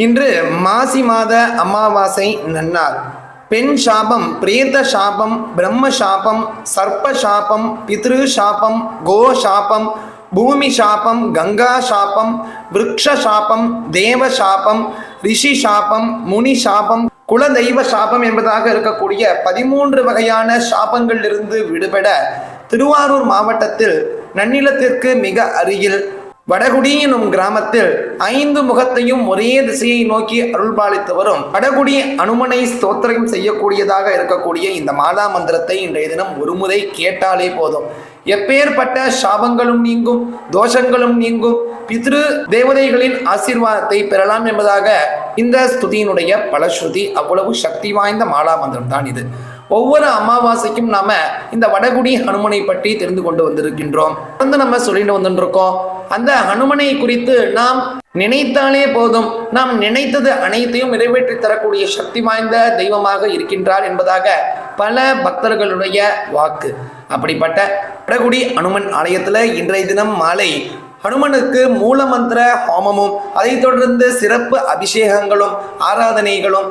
இன்று மாசி மாத அமாவாசை நன்னார் பெண் சாபம் பிரேத சாபம் பிரம்ம சாபம் சர்ப்ப சாபம் பித்ரு சாபம் கோ சாபம் பூமி சாபம் கங்கா சாபம் விரக்ஷ சாபம் தேவ சாபம் ரிஷி சாபம் முனி சாபம் குலதெய்வ சாபம் என்பதாக இருக்கக்கூடிய பதிமூன்று வகையான சாபங்களிலிருந்து விடுபட திருவாரூர் மாவட்டத்தில் நன்னிலத்திற்கு மிக அருகில் வடகுடி எனும் கிராமத்தில் ஐந்து முகத்தையும் ஒரே திசையை நோக்கி அருள்பாலித்து வரும் வடகுடி அனுமனை ஸ்தோத்திரம் செய்யக்கூடியதாக இருக்கக்கூடிய இந்த மாதா மந்திரத்தை இன்றைய தினம் ஒருமுறை கேட்டாலே போதும். எப்பேற்பட்ட சாபங்களும் நீங்கும் தோஷங்களும் நீங்கும் பித்ரு தேவதைகளின் ஆசீர்வாதத்தை பெறலாம் என்பதாக இந்த ஸ்துதியினுடைய பலஸ்ருதி அவ்வளவு சக்தி வாய்ந்த மாலா மந்திரம் தான் இது. ஒவ்வொரு அமாவாசைக்கும் நாம இந்த வடகுடி ஹனுமனை பற்றி தெரிந்து கொண்டு வந்திருக்கின்றோம். தொடர்ந்து நம்ம சொல்லிட்டு வந்துருக்கோம் அந்த ஹனுமனை குறித்து நாம் நினைத்தாலே போதும். நாம் நினைத்தது அனைத்தையும் நிறைவேற்றி தரக்கூடிய சக்தி வாய்ந்த தெய்வமாக இருக்கின்றார் என்பதாக பல பக்தர்களுடைய வாக்கு. அப்படிப்பட்ட பிரகுடி அனுமன் ஆலயத்தில் இன்றைய தினம் மாலை ஹனுமனுக்கு மூலமந்திர ஹோமமும் அதைத் தொடர்ந்து சிறப்பு அபிஷேகங்களும் ஆராதனைகளும்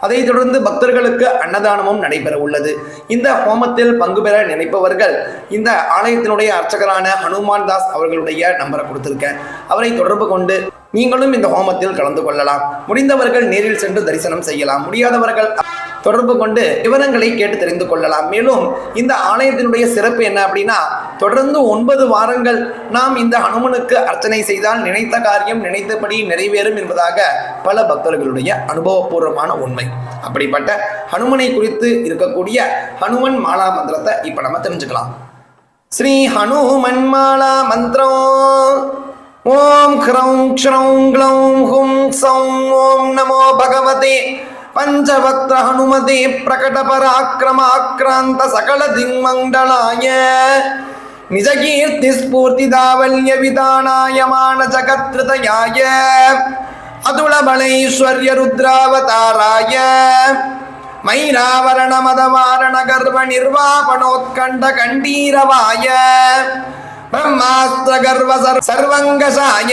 அதைத் தொடர்ந்து பக்தர்களுக்கு அன்னதானமும் நடைபெற உள்ளது இந்த ஹோமத்தில் பங்கு பெற நினைப்பவர்கள் இந்த ஆலயத்தினுடைய அர்ச்சகரான ஹனுமான் தாஸ் அவர்களுடைய நம்பரை கொடுத்திருக்கேன். அவரை தொடர்பு கொண்டு நீங்களும் இந்த ஹோமத்தில் கலந்து கொள்ளலாம். முடிந்தவர்கள் நேரில் சென்று தரிசனம் செய்யலாம். முடியாதவர்கள் தொடர்பு கொண்டு விவரங்களை கேட்டு தெரிந்து கொள்ளலாம். மேலும் இந்த ஆலயத்தினுடைய சிறப்பு என்ன அப்படின்னா தொடர்ந்து ஒன்பது வாரங்கள் நாம் இந்த ஹனுமனுக்கு அர்ச்சனை செய்தால் நினைத்த காரியம் நினைத்தபடி நிறைவேறும் என்பதாக பல பக்தர்களுடைய அனுபவபூர்வமான உண்மை. அப்படிப்பட்ட ஹனுமனை குறித்து இருக்கக்கூடிய ஹனுமன் மாலா மந்திரத்தை இப்போ நம்ம தெரிஞ்சுக்கலாம். ஸ்ரீ ஹனுமன் மாலா மந்திரம். ஓம் க்ரௌம் க்ஷௌம் க்ளௌம் ஹும் சௌம் ஓம் நமோ பகவதே. பஞ்சவக்ர ஹனுமதே பிரகட பராக்கிரமாக்ராந்த சகல திங்மண்டலாய நிஜகீர்த்தி ஸ்பூர்த்தி தாவல்ய விதானாயமான ஜகத்ருதயாய அதுளபலைஸ்வர்ய ருத்ராவதாராய மைராவரண மதவாரண கர்வ நிர்வாபணோத்கண்ட கண்டீரவாய பிரம்மாஸ்திர கர்வ சர்- சர்வங்கசாய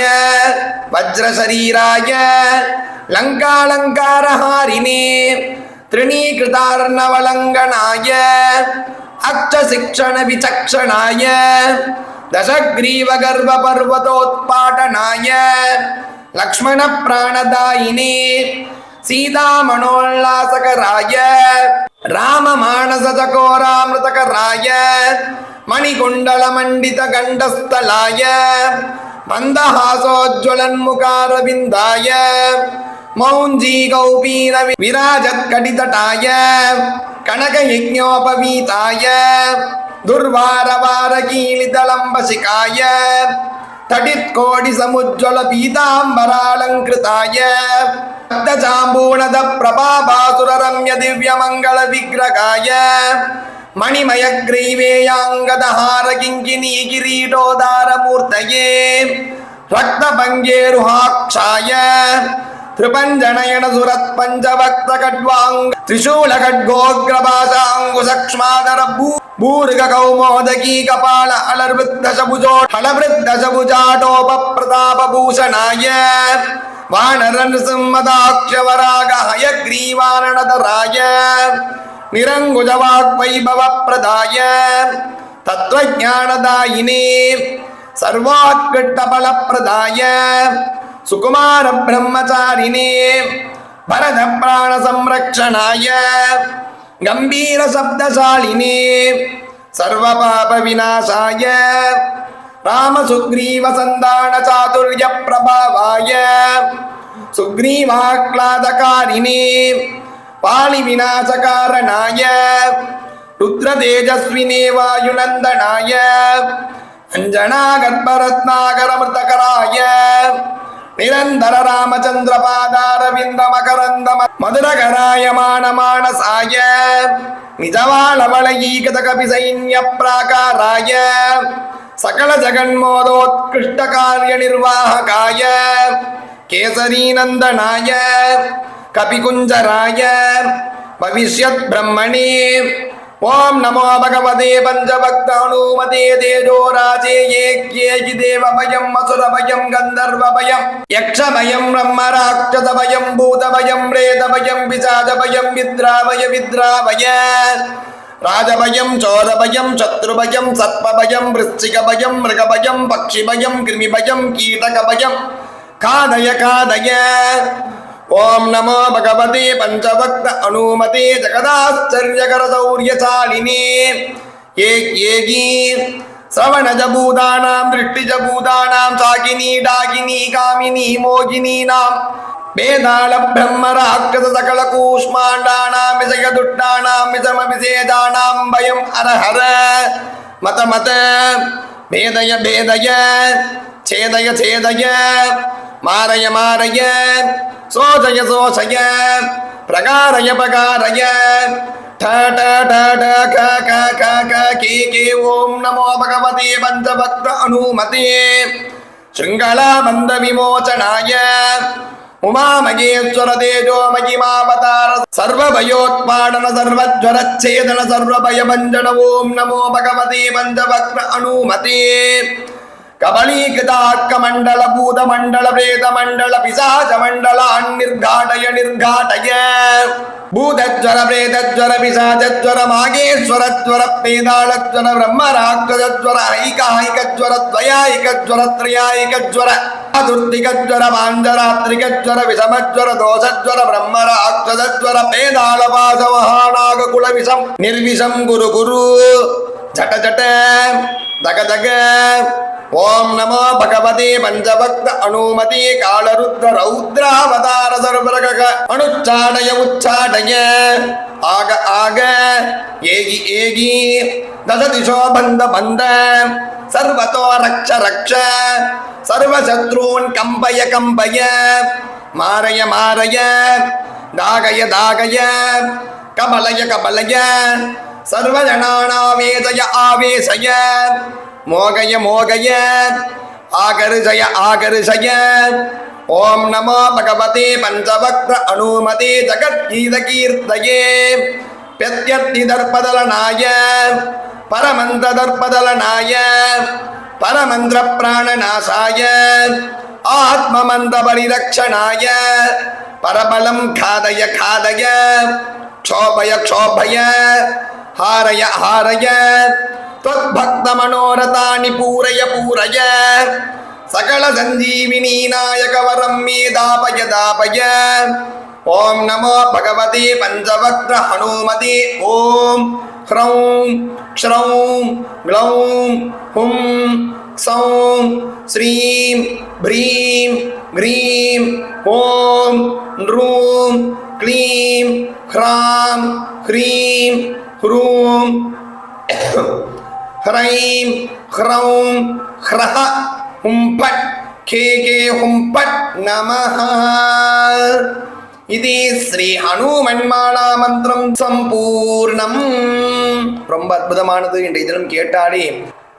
வஜ்ரசரீராய லங்காலங்காரஹாரிணே त्रिणीकृतार्णवलङ्गनाय अक्षशिक्षणविचक्षणाय दशग्रीवगर्भपर्वतोत्पाटनाय लक्ष्मणप्राणदायिने सीतामणोल्लासकराय राममानसचकोरामृतकराय मणिकुण्डलमण्डितगण्डस्थलाय मन्दहासोज्ज्वलन्मुखारविन्दाय मौञ्जी गौपीर विराजत्कटितटाय कनकयज्ञोपवीताय दुर्वारवारकीलितलम्बशिकाय तटित्कोटिसमुज्ज्वलपीताम्बरालङ्कृताय प्रभाबासुररम्य दिव्यमङ्गलविग्रहाय மணிமயக்ரீவேயாங்கதஹார கிங்கினி கிரீடோதாரமூர்த்தயே ரக்தபங்கேருஹாட்சாய திரிபஞ்சனயன சுரத் பஞ்சவக்த கட்வாங்க திரிசூல கட்கோக்ரபாசாங்குசக்ஷ்மாதர பூ பூருக கௌமோதகி கபால அலர்வித்தசபுஜோ ஹளவித்தசபுஜாடோபபிரதாபபூஷணாய வானரன் சிம்மதாட்சவராக ஹயக்ரீவாரணதராய நிரங்குஜவாத்வைபவப்பிரதாய தத்வஜானதாயினே சர்வாத்கிட்டபலப்பிரதாய சுகுமார பிரம்மச்சாரிணே பரத பிராண சம்ரக்ஷணாய கம்பீர சப்தசாலினே சர்வபாப விநாசாய ராமசுக்ரீவசந்தான சாதுரிய பிரபாவாய சுக்ரீவாக்லாதகாரிணே निरङ्कुजवाग्वैभवप्रदाय तत्त्वज्ञानदायिने सर्वात्कृष्टफलप्रदाय सुकुमारब्रह्मचारिणे भरतप्राणसंरक्षणाय गम्भीरशब्दशालिने सर्वपापविनाशाय रामसुग्रीवसन्धानचातुर्यप्रभावाय सुग्रीवाह्लादकारिणे पालिविनाशकारणाय रुद्रतेजस्विने वायुनन्दनाय अञ्जनागर्भरत्नाकरमृतकराय निरन्तर रामचन्द्रपादारविन्दमकरन्द मधुरकराय मानमानसाय निजवालवलयीकतकपिसैन्यप्राकाराय सकलजगन्मोदोत्कृष्टकार्यनिर्वाहकाय केसरीनन्दनाय கபிகுஞ்சராய பவிஷ்யத் பிரம்மணி. ஓம் நமோ பகவதே பஞ்சபக்தானுமதே தேஜோ ராஜே ஏக்கேகி தேவபயம் வசுரபயம் கந்தர்வபயம். யக்ஷபயம் பிரம்மராட்சதபயம் பூதபயம் ரேதபயம் பிசாதபயம் வித்ராவய வித்ராவய. ராஜபயம் சோரபயம் சத்ருபயம் சத்பபயம் விருச்சிகபயம் மிருகபயம் பக்ஷிபயம் கிருமிபயம் கீடகபயம். காதய காதய ఓం నమో భగవతి పంచవక్త అనుమతి జగదాశ్చర్యకర శౌర్యశాలిని ఏకీ శ్రవణజభూతానాం దృష్టిజభూతానాం సాకినీ డాకినీ కామినీ మోగినీనాం వేదాళ బ్రహ్మ రాక్షస సకల కూష్మాండానాం విషయదుట్టానాం విషమ విశేషానాం భయం అరహర మత మత भयम् हर हर मत मत भेदय भेदय छेदय छेदय मारय मारय शोषय शोषय प्रकारय प्रकारय ठ ठ உமாமகேஸ்வர தேஜோ மகிமாவதார சர்வபயோத்பாடன சர்வஜ்வரச்சேதன சர்வபயபஞ்சன ஓம் நமோ பகவதே பஞ்சபக்ர அனுமதே. கபலீகதாக்கமண்டல பூதமண்டல பிரேதமண்டல பிசாசமண்டலான் நிர்காடய நிர்காடய பூதஜ்வர பிரேதஜ்வர பிசாஜ்வர மாகேஸ்வரஜ்வர பேதாளஜ்வர பிரம்மராட்சதஜ்வர ஐகாயிகஜ்வர துவயாயிகஜ்வர திரியாயிகஜ்வர துர்த்திகஜ்வர மாஞ்சராத்திரிகஜ்வர விஷமஜ்வர தோஷஜ்வர பிரம்மராட்சதஜ்வர பேதாள பாசவஹானாக குலவிஷம் நிர்விஷம் குரு குரு. ஜட ஜட. தக தக. ஓம் நமோ பகவதே பஞ்சபக்த அனுமதி காலருத்ர ரௌத்ராவதார சர்வரக அனுச்சாடய உச்சாடய. ஆக ஆக ஏகி ஏகி தசதிஷோ பந்த பந்த. சர்வதோ ரக்ஷ ரக்ஷ. சர்வசத்ரூன் கம்பய கம்பய. மாறய மாறய. தாகய தாகய. கபலய கபலய சர்வஜனானாவேதய ஆவேசய. மோகய மோகய. ஆகருஷய ஆகருஷய ஓம் நமோ பகவதே பஞ்சவக்ர அனுமதே ஜகத்கீத கீர்த்தயே பெத்யத்தி தர்பதலனாய பரமந்த தர்பதலனாய பரமந்திர பிராணநாசாய ஆத்மமந்த பரிரக்ஷணாய பரபலம் காதய காதய க்ஷோபய க்ஷோபய क्षोभय हारय हारय त्वद्भक्तमनोरथानि पूरय पूरय सकलसञ्जीविनी नायकवरं मे दापय दापय ॐ नमो भगवते पञ्चवक्त्र हनुमते ॐ ह्रौं क्ष्रौं ग्लौं हुं सौं श्रीं भ्रीं ग्रीं ॐ नृं क्लीं ह्रां ह्रीं ஹ்ரூம் ஹ்ரைம் ஹ்ரௌம் ஹ்ரஹ ஹும்பட் கே கே ஹும்பட் நமஹ. இது ஸ்ரீ ஹனுமன்மாலா மந்திரம் சம்பூர்ணம். ரொம்ப அற்புதமானது. இன்றைய தினம் கேட்டாலே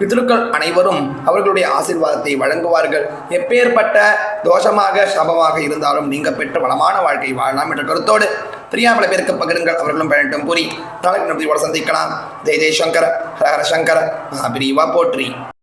பித்ருக்கள் அனைவரும் அவர்களுடைய ஆசீர்வாதத்தை வழங்குவார்கள். எப்பேற்பட்ட தோஷமாக சபமாக இருந்தாலும் நீங்கள் பெற்ற வளமான வாழ்க்கை வாழலாம் என்ற கருத்தோடு பிரியா பல பேருக்கு பகிருங்கள். அவர்களும் பயணட்டும் கூறி நாளைக்கு நம்ம சந்திக்கலாம். ஜெய் ஜெய்சங்கர் ஹரஹர சங்கர் சங்கர மகாபிரிவா போற்றி.